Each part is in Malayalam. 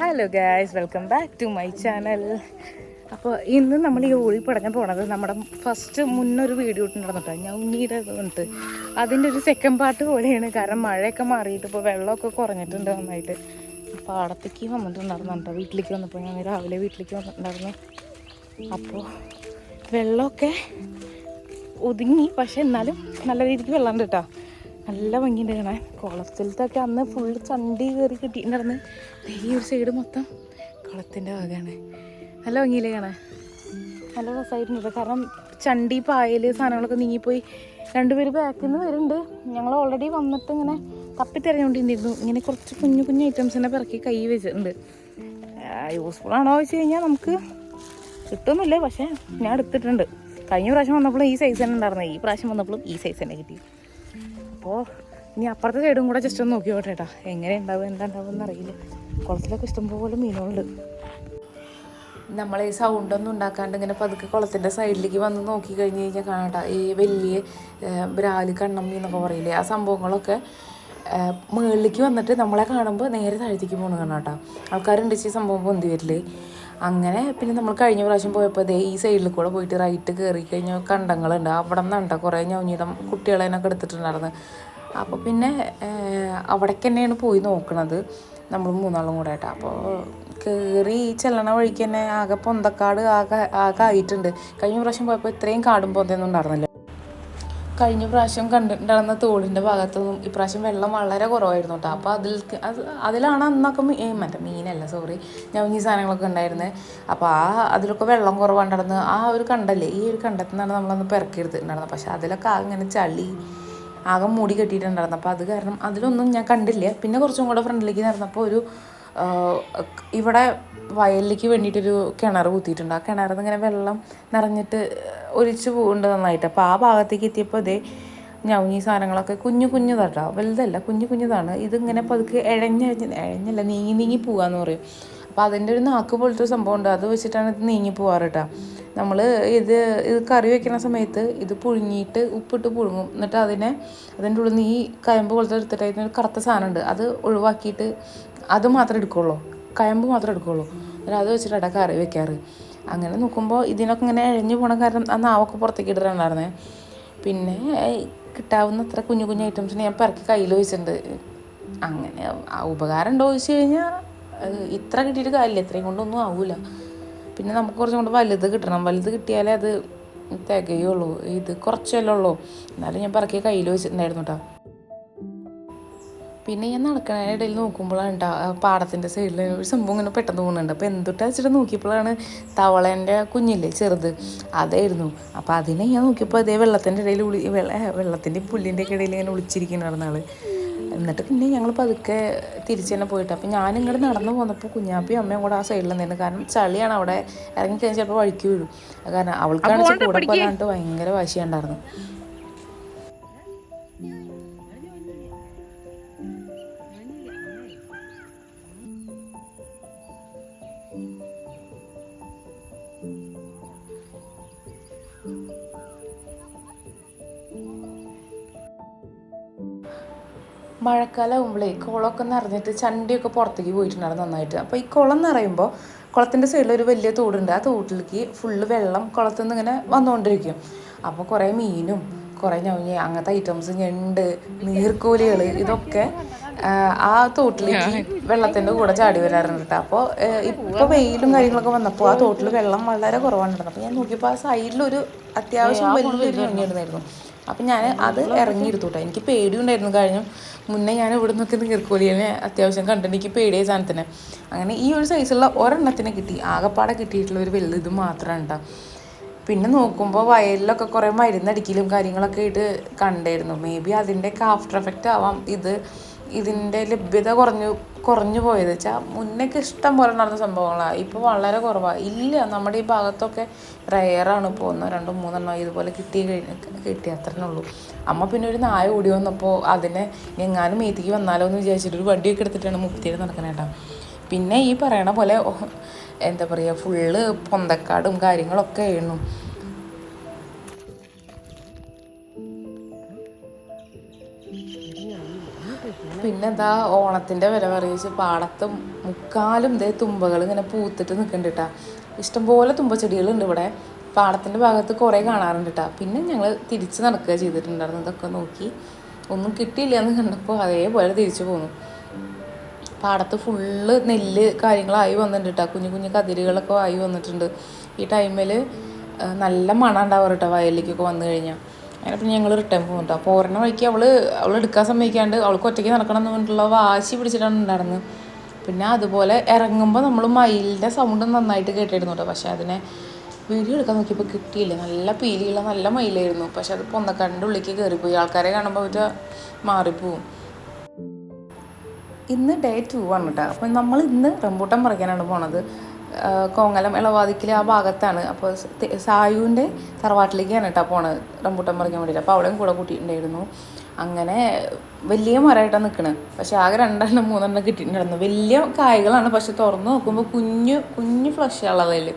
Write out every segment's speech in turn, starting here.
Hello guys welcome back to my channel അപ്പോൾ ഇന്ന് നമ്മൾ ഈ ഓടി പടഞ്ഞ പോണത് നമ്മുടെ ഫസ്റ്റ് മുന്നൊരു വീഡിയോ ഇട്ടുണ്ടായിരുന്നു ഞാൻ ഉണ്ണീടെ വന്നിട്ട് അതിന്റെ ഒരു സെക്കൻഡ് പാർട്ട് പോലെയാണ്. കാരണം മഴയൊക്കെ മാറിയിട്ട് ഇപ്പോൾ വെള്ളമൊക്കെ കുറഞ്ഞിട്ടുണ്ട് നന്നായിട്ട്. പാടത്തേക്ക് വന്നിട്ടുണ്ടായിരുന്നു കേട്ടോ. വീട്ടിലേക്ക് വന്നപ്പോൾ ഞാൻ രാവിലെ വീട്ടിലേക്ക് വന്നിട്ടുണ്ടായിരുന്നു. അപ്പോൾ വെള്ളമൊക്കെ ഒതുങ്ങി. പക്ഷെ എന്നാലും നല്ല രീതിക്ക് വെള്ളം കേട്ടോ. നല്ല ഭംഗിയുണ്ട് കാണാൻ. കുളത്തിലത്തൊക്കെ അന്ന് ഫുള്ള് ചണ്ടി കയറി കിട്ടിയിട്ടുണ്ടായിരുന്നു ഈ ഒരു സൈഡ് മൊത്തം കുളത്തിന്റെ ഭാഗമാണ് നല്ല ഭംഗിയില്ലേ കാണാൻ? നല്ല രസമായിട്ടുണ്ട് കാരണം ചണ്ടി പായൽ സാധനങ്ങളൊക്കെ നീങ്ങിപ്പോയി. രണ്ടുപേര് ബാക്കിൽ നിന്ന് വരുന്നുണ്ട്. ഞങ്ങൾ ഓൾറെഡി വന്നിട്ട് ഇങ്ങനെ തപ്പി തിരഞ്ഞുകൊണ്ടിരുന്നു. ഇങ്ങനെ കുറച്ച് കുഞ്ഞു കുഞ്ഞു ഐറ്റംസ് ഐറ്റംസിനെ പിറക്കി കൈ വെച്ചിട്ടുണ്ട്. യൂസ്ഫുൾ ആണോ വെച്ച് കഴിഞ്ഞാൽ നമുക്ക് കിട്ടുന്നില്ലേ. പക്ഷേ ഞാൻ എടുത്തിട്ടുണ്ട്. കഴിഞ്ഞ പ്രാവശ്യം വന്നപ്പോഴും ഈ സൈസ് തന്നെ ഉണ്ടായിരുന്നേ. ഈ പ്രാവശ്യം വന്നപ്പോഴും ഈ സൈസ് തന്നെ കിട്ടി. അപ്പോൾ ഇനി അപ്പുറത്തെ സൈഡും കൂടെ ജസ്റ്റ് ഒന്ന് നോക്കി നോട്ടെ ഏട്ടാ എങ്ങനെ ഉണ്ടാവും എന്താ ഉണ്ടാവും എന്നറിയില്ല കുളത്തിലൊക്കെ ഇഷ്ടംപോലെ മീനുകളുണ്ട്. നമ്മൾ ഈ സൗണ്ടൊന്നും ഉണ്ടാക്കാണ്ട് ഇങ്ങനെ പതുക്കെ കുളത്തിന്റെ സൈഡിലേക്ക് വന്ന് നോക്കി കഴിഞ്ഞ് കഴിഞ്ഞാൽ കാണാട്ട ഈ വലിയ ബ്രാൽ കണ്ണമ്മി എന്നൊക്കെ പറയില്ലേ ആ സംഭവങ്ങളൊക്കെ മുകളിലേക്ക് വന്നിട്ട് നമ്മളെ കാണുമ്പോൾ നേരെ താഴത്തേക്ക് പോകണം കാണാട്ടാ ആൾക്കാരുണ്ട് ഈ സംഭവം പൊന്തി വരില്ലേ അങ്ങനെ പിന്നെ നമ്മൾ കഴിഞ്ഞ പ്രാവശ്യം പോയപ്പോൾ ദേ ഈ സൈഡിൽ കൂടെ പോയിട്ട് റൈറ്റ് കയറി കഴിഞ്ഞാൽ കണ്ടങ്ങളുണ്ട്. അവിടെ നിന്നുണ്ട കുറേ ഞൗഞ്ഞിടം കുട്ടികളെനൊക്കെ എടുത്തിട്ടുണ്ടായിരുന്നു. അപ്പോൾ പിന്നെ അവിടേക്ക് തന്നെയാണ് പോയി നോക്കണത് നമ്മൾ മൂന്നാളും കൂടെ ആയിട്ട്. അപ്പോൾ കയറി ഈ ചെല്ലണ വഴിക്ക് തന്നെ ആകെ പൊന്തക്കാട് ആകെ ആകെ ആയിട്ടുണ്ട്. കഴിഞ്ഞ പ്രാവശ്യം പോയപ്പോൾ ഇത്രയും കാടും പൊന്തയൊന്നും ഉണ്ടായിരുന്നില്ല. കഴിഞ്ഞ പ്രാവശ്യം കണ്ടിട്ടുണ്ടായിരുന്ന തോടിന്റെ ഭാഗത്തൊന്നും ഇപ്രാവശ്യം വെള്ളം വളരെ കുറവായിരുന്നു കേട്ടോ. അപ്പോൾ അതിൽ അത് അതിലാണ് അന്നൊക്കെ മീൻ മറ്റേ മീനല്ല സോറി ഞവഞ്ഞി സാധനങ്ങളൊക്കെ ഉണ്ടായിരുന്നത് അപ്പോൾ ആ അതിലൊക്കെ വെള്ളം കുറവുണ്ടായിരുന്നു. ആ ഒരു കണ്ടല്ലേ ഈ ഒരു കണ്ടത്തിൽ നിന്നാണ് നമ്മളന്ന് പെറക്കിയെടുത്തിട്ടുണ്ടായിരുന്നത്. പക്ഷേ അതിലൊക്കെ ആകെ ഇങ്ങനെ ചളി ആകെ മൂടി കെട്ടിയിട്ടുണ്ടായിരുന്നു. അപ്പോൾ അത് കാരണം അതിലൊന്നും ഞാൻ കണ്ടില്ല. പിന്നെ കുറച്ചും കൂടെ ഫ്രണ്ടിലേക്ക് നടന്നപ്പോൾ ഒരു ഇവിടെ വയലിലേക്ക് വേണ്ടിയിട്ടൊരു കിണർ കുത്തിയിട്ടുണ്ട്. ആ കിണറിൽ ഇങ്ങനെ വെള്ളം നിറഞ്ഞിട്ട് ഒലിച്ചു പോകുന്നുണ്ട് നന്നായിട്ട്. അപ്പോൾ ആ ഭാഗത്തേക്ക് എത്തിയപ്പോൾ അതേ ഞവഞ്ഞി സാധനങ്ങളൊക്കെ കുഞ്ഞു കുഞ്ഞുതാട്ടോ വലുതല്ല കുഞ്ഞു കുഞ്ഞുതാണ് ഇതിങ്ങനെ പതുക്കെ ഇഴഞ്ഞഴിഞ്ഞ് ഇഴഞ്ഞല്ല നീങ്ങി നീങ്ങി പോകാന്ന് പറയും. അപ്പോൾ അതിന്റെ ഒരു നാക്ക് പോലത്തെ ഒരു സംഭവം ഉണ്ട്. അത് വെച്ചിട്ടാണ് ഇത് നീങ്ങി പോവാറ് കേട്ടോ. നമ്മൾ ഇത് ഇത് കറി വെക്കുന്ന സമയത്ത് ഇത് പുഴുങ്ങിയിട്ട് ഉപ്പിട്ട് പുഴുങ്ങും. എന്നിട്ട് അതിനെ അതിന്റെ ഉള്ളിൽ നിന്ന് ഈ കയമ്പ് പോലത്തെ എടുത്തിട്ട് അതിനൊരു കറുത്ത സാധനമുണ്ട്. അത് ഒഴിവാക്കിയിട്ട് അത് മാത്രം എടുക്കുള്ളൂ. കയമ്പ് മാത്രം എടുക്കുള്ളൂ. എന്നിട്ട് അത് വെച്ചിട്ടാണ് കറി വെക്കാറ്. അങ്ങനെ നോക്കുമ്പോൾ ഇതിനൊക്കെ ഇങ്ങനെ ഇഴഞ്ഞു പോണ കാരണം ആ നാവൊക്കെ പുറത്തേക്ക് ഇടാറുണ്ടായിരുന്നേ പിന്നെ കിട്ടാവുന്ന അത്ര കുഞ്ഞു കുഞ്ഞു ഐറ്റംസിന് ഞാൻ പെറുക്കി കയ്യിൽ വെച്ചിട്ടുണ്ട്. അങ്ങനെ ആ ഉപകാരം ഉണ്ടോ ചോദിച്ചു കഴിഞ്ഞാൽ ഇത്ര കിട്ടിയിട്ട് കാര്യമില്ല. ഇത്രയും കൊണ്ടൊന്നും ആവൂല. പിന്നെ നമുക്ക് കുറച്ചും കൂടെ വലുത് കിട്ടണം. വലുത് കിട്ടിയാലേ അത് തികയുള്ളൂ. ഇത് കുറച്ചല്ലേ ഉള്ളൂ. എന്നാലും ഞാൻ പറക്കിയ കയ്യിൽ വെച്ചിട്ടുണ്ടായിരുന്നു കേട്ടോ പിന്നെ ഞാൻ നടക്കണതിനിടയിൽ നോക്കുമ്പോഴാണ് കേട്ടോ പാടത്തിന്റെ സൈഡിൽ ഒരു സംഭവം ഇങ്ങനെ പെട്ടെന്ന് പോകുന്നുണ്ട് അപ്പോൾ എന്തുട്ടാ വെച്ചിട്ട് നോക്കിയപ്പോഴാണ് തവളേന്റെ കുഞ്ഞില്ലേ ചെറുത്. അതായിരുന്നു. അപ്പോൾ അതിനെ ഞാൻ നോക്കിയപ്പോൾ അതേ വെള്ളത്തിന്റെ ഇടയിൽ ഉളി വെള്ള വെള്ളത്തിന്റെ പുല്ലിന്റെ ഒക്കെ ഇടയിൽ ഇങ്ങനെ ഒളിച്ചിരിക്കുന്നു ആൾ എന്നിട്ട് പിന്നെ ഞങ്ങൾ പതുക്കെ തിരിച്ചു തന്നെ പോയിട്ട്. അപ്പോൾ ഞാൻ ഇങ്ങോട്ട് നടന്നു പോന്നപ്പോൾ കുഞ്ഞാപ്പിയും അമ്മയും കൂടെ ആ സൈഡിൽ നിന്ന് കാരണം ചളിയാണ് അവിടെ ഇറങ്ങിക്കഴിഞ്ഞാൽ ചിലപ്പോൾ വഴിക്ക് വീഴും. കാരണം അവൾക്കാണെങ്കിൽ കൂടെ പോകാനായിട്ട് ഭയങ്കര വാശിയുണ്ടായിരുന്നു. മഴക്കാലം ആകുമ്പോഴേ കുളമൊക്കെ നിറഞ്ഞിട്ട് ചണ്ടിയൊക്കെ പുറത്തേക്ക് പോയിട്ടുണ്ടായിരുന്നു നന്നായിട്ട്. അപ്പോൾ ഈ കുളം നിറയുമ്പോൾ കുളത്തിന്റെ സൈഡിൽ ഒരു വലിയ തോടുണ്ട്. ആ തോട്ടിലേക്ക് ഫുള്ള് വെള്ളം കുളത്തിൽ നിന്ന് ഇങ്ങനെ വന്നുകൊണ്ടിരിക്കും. അപ്പോൾ കുറേ മീനും കുറേ ഞവഞ്ഞ അങ്ങനത്തെ ഐറ്റംസ് ഞണ്ട് നീർക്കോലികൾ ഇതൊക്കെ ആ, തോട്ടിലേക്ക് വെള്ളത്തിന്റെ കൂടെ ചാടി വരാറുണ്ട് കേട്ടോ അപ്പോൾ ഇപ്പോൾ വെയിലും കാര്യങ്ങളൊക്കെ വന്നപ്പോൾ ആ തോട്ടിൽ വെള്ളം വളരെ കുറവാണ് അപ്പോൾ ഞാൻ നോക്കിയപ്പോൾ ആ സൈഡിലൊരു അത്യാവശ്യം വലിയൊരു ഞെങ്ങിയിരുന്നായിരുന്നു അപ്പം ഞാൻ അത് ഇറങ്ങിയെടുത്തു കേട്ടോ എനിക്ക് പേടിയുണ്ടായിരുന്നു. കഴിഞ്ഞു മുന്നേ ഞാൻ ഇവിടെ നിന്നൊക്കെ നീർക്കോലിയെ അത്യാവശ്യം കണ്ടിട്ട് എനിക്ക് പേടിയ സാധനത്തിന്. അങ്ങനെ ഈ ഒരു സൈസുള്ള ഒരെണ്ണത്തിനെ കിട്ടി. ആകെപ്പാടെ കിട്ടിയിട്ടുള്ള ഒരു വലുത് മാത്രമാണ് കേട്ടോ പിന്നെ നോക്കുമ്പോൾ വയലിലൊക്കെ കുറേ മരുന്നടിക്കലും കാര്യങ്ങളൊക്കെ ആയിട്ട് കണ്ടായിരുന്നു. മേ ബി അതിന്റെയൊക്കെ ആഫ്റ്റർ എഫക്റ്റ് ആവാം. ഇത് ഇതിന്റെ ലഭ്യത കുറഞ്ഞു കുറഞ്ഞു പോയത്. വെച്ചാൽ മുന്നേക്ക് ഇഷ്ടം പോലെ നടന്ന സംഭവങ്ങളാണ് ഇപ്പോൾ വളരെ കുറവാണ് ഇല്ല നമ്മുടെ ഈ ഭാഗത്തൊക്കെ റെയറാണ് ഒന്നോ രണ്ടോ മൂന്നെണ്ണോ ഇതുപോലെ കിട്ടി കഴിഞ്ഞ് കിട്ടി അത്രേ ഉള്ളൂ അമ്മ പിന്നെ ഒരു നായ ഓടി വന്നപ്പോൾ അതിനെ എങ്ങാനും മേത്തിക്ക് വന്നാലോ എന്ന് വിചാരിച്ചിട്ട് ഒരു വടിയൊക്കെ എടുത്തിട്ടാണ് മുക്തിയുടെ നടക്കണേട്ടാ പിന്നെ ഈ പറയണ പോലെ എന്താ പറയുക ഫുള്ള് പൊന്തക്കാടും കാര്യങ്ങളൊക്കെ ആയിരുന്നു. പിന്നെന്താ ഓണത്തിന്റെ വില പറയിച്ച് പാടത്ത് മുക്കാലും ഇതേ തുമ്പകൾ ഇങ്ങനെ പൂത്തിട്ട് നിൽക്കുന്നുണ്ട് കേട്ടോ ഇഷ്ടംപോലെ തുമ്പച്ചെടികളുണ്ട് ഇവിടെ. പാടത്തിന്റെ ഭാഗത്ത് കുറേ കാണാറുണ്ട് കേട്ടോ പിന്നെ ഞങ്ങൾ തിരിച്ച് നടക്കുക ചെയ്തിട്ടുണ്ടായിരുന്നു. ഇതൊക്കെ നോക്കി. ഒന്നും കിട്ടിയില്ല എന്ന് കണ്ടപ്പോൾ അതേപോലെ തിരിച്ചു പോന്നു. പാടത്ത് ഫുള്ള് നെല്ല് കാര്യങ്ങളായി വന്നിട്ടുണ്ട് കേട്ടോ കുഞ്ഞു കുഞ്ഞു കതിരുകളൊക്കെ ആയി വന്നിട്ടുണ്ട്. ഈ ടൈമിൽ നല്ല മണം ഉണ്ടാവാറ് കേട്ടോ വയലിലേക്കൊക്കെ വന്നു കഴിഞ്ഞാൽ അങ്ങനെ പിന്നെ ഞങ്ങൾ റിട്ടേൺ പോകുന്നുണ്ട് അപ്പോൾ പോരണ വഴിക്ക് അവൾ അവൾ എടുക്കാൻ സമ്മതിക്കാണ്ട് അവൾക്ക് ഒറ്റയ്ക്ക് നടക്കണം എന്ന് പറഞ്ഞിട്ടുള്ള വാശി പിടിച്ചിട്ടാണ് ഉണ്ടായിരുന്നത്. പിന്നെ അതുപോലെ ഇറങ്ങുമ്പോൾ നമ്മൾ മയിലിന്റെ സൗണ്ട് നന്നായിട്ട് കേട്ടിരുന്നു കേട്ടോ പക്ഷേ അതിനെ വീഡിയോ എടുക്കാൻ നോക്കിയപ്പോൾ കിട്ടിയില്ല. നല്ല പീലിയുള്ള നല്ല മയിലായിരുന്നു. പക്ഷെ അത് പൊന്നക്കാടിന്റെ ഉള്ളിലേക്ക് കയറിപ്പോയി ആൾക്കാരെ കാണുമ്പോൾ അവർ മാറിപ്പോവും. ഇന്ന് ഡേ ടു ആണ് കേട്ടോ അപ്പം നമ്മൾ ഇന്ന് റംബൂട്ടാൻ പറിക്കാനാണ് പോണത്. കോങ്ങലം ഇളവാതിക്കൽ ആ ഭാഗത്താണ്. അപ്പോൾ സായുവിന്റെ തറവാട്ടിലേക്കാണ് കേട്ടോ പോണത് റംബൂട്ടൻ പറിക്കാൻ വേണ്ടിയിട്ട്. അപ്പോൾ അവിടെയും കൂടെ കൂട്ടിയിട്ടുണ്ടായിരുന്നു. അങ്ങനെ വലിയ മരമായിട്ടാണ് നിൽക്കണത് പക്ഷെ ആകെ രണ്ടെണ്ണം മൂന്നെണ്ണം കിട്ടിയിട്ടുണ്ടായിരുന്നു. വലിയ കായകളാണ്. പക്ഷെ തുറന്ന് നോക്കുമ്പോൾ കുഞ്ഞു കുഞ്ഞു ഫ്ലഷ് ഉള്ളതിൽ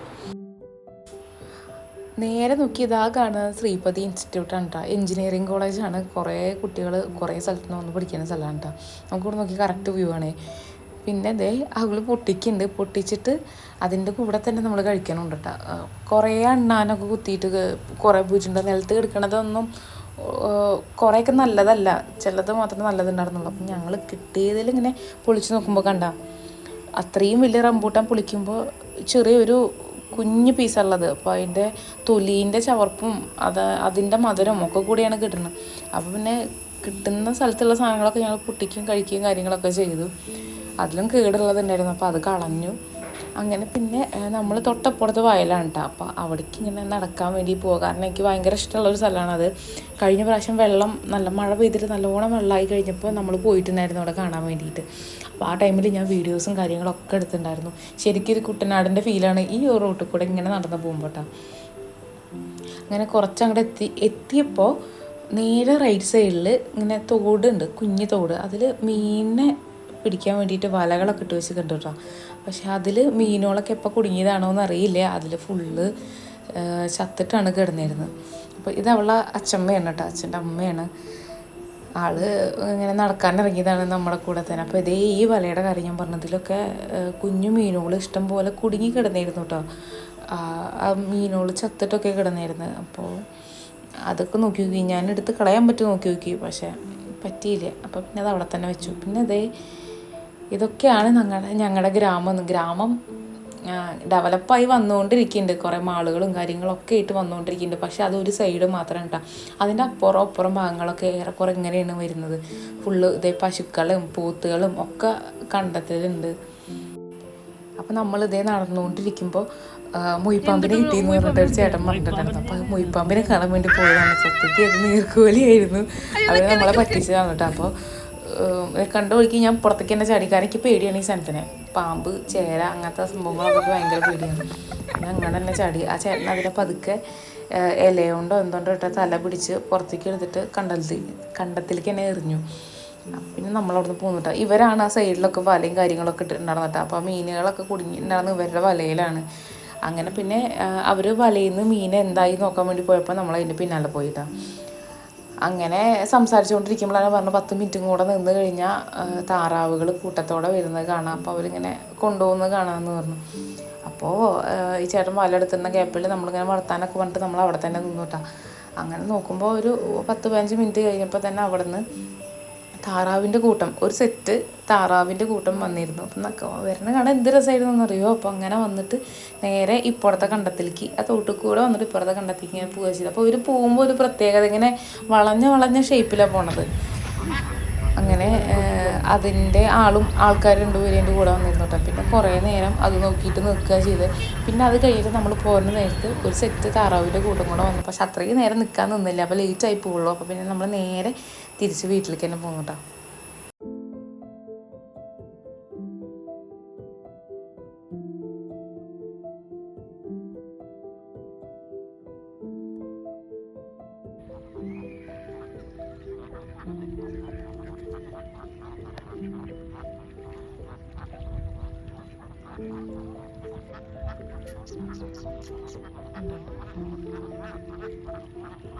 നേരെ നോക്കി ഇതാ കാണുന്നത് ശ്രീപതി ഇൻസ്റ്റിറ്റ്യൂട്ടാണ് കേട്ടോ. എഞ്ചിനീയറിംഗ് കോളേജാണ് കുറേ കുട്ടികൾ കുറേ സ്ഥലത്ത് നിന്ന് വന്ന് പഠിക്കുന്ന സ്ഥലമാണ് കേട്ടോ. നമുക്കിവിടെ നോക്കി കറക്റ്റ് വ്യൂ ആണ്. പിന്നെ ദേ അവൾ പൊട്ടിക്കുന്നുണ്ട് പൊട്ടിച്ചിട്ട് അതിന്റെ കൂടെ തന്നെ നമ്മൾ കഴിക്കണമുണ്ട് കേട്ടോ കുറേ അണ്ണാനൊക്കെ കുത്തിയിട്ട് കുറേ പൂച്ചിട്ടുണ്ട് നിലത്ത് കിടക്കണതൊന്നും കുറേയൊക്കെ നല്ലതല്ല. ചിലത് മാത്രമേ നല്ലതുണ്ടായിരുന്നുള്ളൂ. അപ്പം ഞങ്ങൾ കിട്ടിയതിൽ ഇങ്ങനെ പൊളിച്ച് നോക്കുമ്പോൾ കണ്ട അത്രയും വലിയ റംബൂട്ടാൻ പൊളിക്കുമ്പോൾ ചെറിയൊരു കുഞ്ഞു പീസുള്ളത്. അപ്പോൾ അതിന്റെ തൊലീന്റെ ചവർപ്പും അത് അതിന്റെ മധുരം ഒക്കെ കൂടിയാണ് കിട്ടുന്നത്. അപ്പോൾ പിന്നെ കിട്ടുന്ന സ്ഥലത്തുള്ള സാധനങ്ങളൊക്കെ ഞങ്ങൾ പൊട്ടിക്കുകയും കഴിക്കുകയും കാര്യങ്ങളൊക്കെ ചെയ്തു. അതിലും കേടുള്ളതുണ്ടായിരുന്നു അപ്പോൾ അത് കളഞ്ഞു. അങ്ങനെ പിന്നെ നമ്മൾ തൊട്ടപ്പുറത്ത് വയലാണ് കേട്ടോ അപ്പോൾ അവിടേക്ക് ഇങ്ങനെ നടക്കാൻ വേണ്ടി പോകുക കാരണം എനിക്ക് ഭയങ്കര ഇഷ്ടമുള്ള ഒരു സ്ഥലമാണ് അത്. കഴിഞ്ഞ പ്രാവശ്യം വെള്ളം നല്ല മഴ പെയ്തിട്ട് നല്ലോണം വെള്ളമായി കഴിഞ്ഞപ്പോൾ നമ്മൾ പോയിട്ടുണ്ടായിരുന്നു അവിടെ കാണാൻ വേണ്ടിയിട്ട്. അപ്പോൾ ആ ടൈമിൽ ഞാൻ വീഡിയോസും കാര്യങ്ങളൊക്കെ എടുത്തിട്ടുണ്ടായിരുന്നു. ശരിക്കും ഒരു കുട്ടനാടിന്റെ ഫീലാണ് ഈ ഒരു റൂട്ടിൽ കൂടെ ഇങ്ങനെ നടന്ന് പോകുമ്പോൾ കേട്ടോ അങ്ങനെ കുറച്ചങ്ങോട്ട് എത്തി എത്തിയപ്പോൾ നേരെ റൈറ്റ് സൈഡിൽ ഇങ്ങനെ തോടുണ്ട് കുഞ്ഞു തോട്. അതിൽ മീനിനെ പിടിക്കാൻ വേണ്ടിയിട്ട് വലകളൊക്കെ ഇട്ട് വെച്ച് കണ്ടു കേട്ടോ. പക്ഷെ അതിൽ മീനുകളൊക്കെ എപ്പോൾ കുടുങ്ങിയതാണോ എന്ന് അറിയില്ല അതിൽ ഫുള്ള് ചത്തിട്ടാണ് കിടന്നിരുന്നത്. അപ്പോൾ ഇത് അവളെ അച്ഛമ്മയാണ് കേട്ടോ. അച്ഛന്റെ അമ്മയാണ്. ആൾ ഇങ്ങനെ നടക്കാൻ ഇറങ്ങിയതാണ് നമ്മുടെ കൂടെ തന്നെ. അപ്പോൾ ഇതേ ഈ വലയുടെ കാര്യം ഞാൻ പറഞ്ഞതിലൊക്കെ കുഞ്ഞു മീനുകൾ ഇഷ്ടം പോലെ കുടുങ്ങി കിടന്നിരുന്നു കേട്ടോ. ആ ആ മീനുകൾ ചത്തിട്ടൊക്കെ കിടന്നിരുന്നു. അപ്പോൾ അതൊക്കെ നോക്കി നോക്കി ഞാൻ എടുത്ത് കളയാൻ പറ്റും നോക്കി നോക്കി. പക്ഷേ പറ്റിയില്ല. അപ്പോൾ പിന്നെ അത് അവിടെ തന്നെ വെച്ചു. പിന്നെ അതേ ഇതൊക്കെയാണ് ഞങ്ങളുടെ ഞങ്ങളുടെ ഗ്രാമം. ഗ്രാമം ഡെവലപ്പായി വന്നുകൊണ്ടിരിക്കുന്നുണ്ട് കുറേ മാളുകളും കാര്യങ്ങളൊക്കെ ആയിട്ട് വന്നുകൊണ്ടിരിക്കുന്നുണ്ട് പക്ഷെ അതൊരു സൈഡ് മാത്രം കേട്ടോ അതിന്റെ അപ്പുറം അപ്പുറം ഭാഗങ്ങളൊക്കെ ഏറെക്കുറെ ഇങ്ങനെയാണ് വരുന്നത്. ഫുള്ള് ഇതേ പശുക്കളും പോത്തുകളും ഒക്കെ കണ്ടെത്തലുണ്ട്. അപ്പം നമ്മൾ ഇതേ നടന്നുകൊണ്ടിരിക്കുമ്പോൾ മൊയ്പ്പാമ്പിനെ കിട്ടിയെന്ന് പറഞ്ഞിട്ട് ഒരു ചേട്ടൻ പറഞ്ഞിട്ടുണ്ടായിരുന്നു. അപ്പോൾ മൊയ്പ്പാമ്പിനെ കാണാൻ വേണ്ടി പോയതാണ്. സത്യത്തിൽ അത് നീർക്കോലിയായിരുന്നു. അത് നമ്മളെ പറ്റിച്ചതാണ് കേട്ടോ അപ്പോൾ കണ്ട വഴിക്ക് ഞാൻ പുറത്തേക്ക് തന്നെ ചാടി. കാരണം എനിക്ക് പേടിയാണ് ഈ സ്ഥലത്തിനെ പാമ്പ് ചേര അങ്ങനത്തെ സംഭവങ്ങളൊക്കെ ഭയങ്കര പേടിയാണ്. ഞാൻ അങ്ങനെ തന്നെ ചാടി. ആ ചേട്ടൻ അതിനെ പതുക്കെ ഇലയുണ്ടോ എന്തുകൊണ്ടോ ഇട്ട തല പിടിച്ച് പുറത്തേക്ക് എടുത്തിട്ട് കണ്ടത്തിൽ കണ്ടത്തിലേക്ക് തന്നെ എറിഞ്ഞു. പിന്നെ നമ്മളവിടുന്ന് പോന്നിട്ടാ ഇവരാണ് ആ സൈഡിലൊക്കെ വലയും കാര്യങ്ങളൊക്കെ ഇട്ടിട്ടുണ്ടായിരുന്നു അപ്പോൾ ആ മീനുകളൊക്കെ കുടുങ്ങിയിട്ടുണ്ടായിരുന്ന ഇവരുടെ വലയിലാണ്. അങ്ങനെ പിന്നെ അവർ വലയിൽ നിന്ന് മീൻ എന്തായി നോക്കാൻ വേണ്ടി പോയപ്പോൾ നമ്മൾ അതിന്റെ പിന്നാലെ പോയിട്ടാ അങ്ങനെ സംസാരിച്ചുകൊണ്ടിരിക്കുമ്പോഴാണ് പറഞ്ഞു പത്ത് മിനിറ്റും കൂടെ നിന്ന് കഴിഞ്ഞാൽ താറാവുകൾ കൂട്ടത്തോടെ വരുന്നത് കാണാം. അപ്പോൾ അവരിങ്ങനെ കൊണ്ടുപോകുന്നത് കാണാമെന്ന് പറഞ്ഞു. അപ്പോൾ ഈ ചേട്ടൻ വല എടുത്തുന്ന ഗ്യാപ്പിൽ നമ്മളിങ്ങനെ വളർത്താനൊക്കെ പറഞ്ഞിട്ട് നമ്മൾ അവിടെ തന്നെ നിന്നു അങ്ങനെ നോക്കുമ്പോൾ ഒരു പത്ത് പതിനഞ്ച് മിനിറ്റ് കഴിഞ്ഞപ്പോൾ തന്നെ അവിടെ നിന്ന് താറാവിന്റെ കൂട്ടം ഒരു സെറ്റ് താറാവിന്റെ കൂട്ടം വന്നിരുന്നു. അപ്പം വരണ കാണാൻ എന്ത് രസമായിരുന്നു എന്നറിയോ അപ്പോൾ അങ്ങനെ വന്നിട്ട് നേരെ ഇപ്പുറത്തെ കണ്ടത്തിലേക്ക് ആ തോട്ടിൽ കൂടെ വന്നിട്ട് ഇപ്പുറത്തെ കണ്ടത്തിലേക്ക് ഇങ്ങനെ പോവുക ചെയ്തു അപ്പോൾ ഇവർ പോകുമ്പോൾ ഒരു പ്രത്യേകത ഇങ്ങനെ വളഞ്ഞ വളഞ്ഞ ഷേപ്പിലാണ് പോണത്. അങ്ങനെ അതിന്റെ ആളും ആൾക്കാർ രണ്ടുപേരും എന്റെ കൂടെ വന്നിരുന്നു കേട്ടോ. പിന്നെ കുറേ നേരം അത് നോക്കിയിട്ട് നിൽക്കുക ചെയ്ത് പിന്നെ അത് കഴിഞ്ഞിട്ട് നമ്മൾ പോകുന്ന നേരത്ത് ഒരു സെറ്റ് താറാവിന്റെ കൂട്ടം കൂടെ വന്നു. പക്ഷെ അത്രയും നേരം നിൽക്കാൻ നിന്നില്ല. അപ്പോൾ ലേറ്റ് ആയി പോകുള്ളൂ അപ്പോൾ പിന്നെ നമ്മൾ നേരെ തിരിച്ച് വീട്ടിലേക്ക് തന്നെ പോകും കേട്ടോ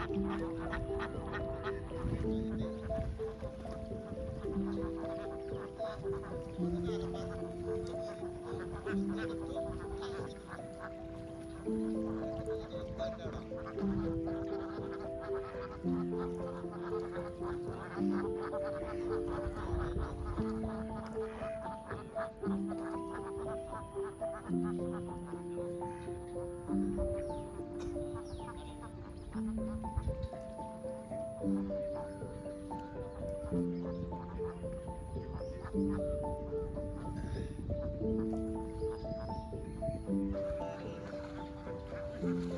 Thank you. Thank you. Mm-hmm.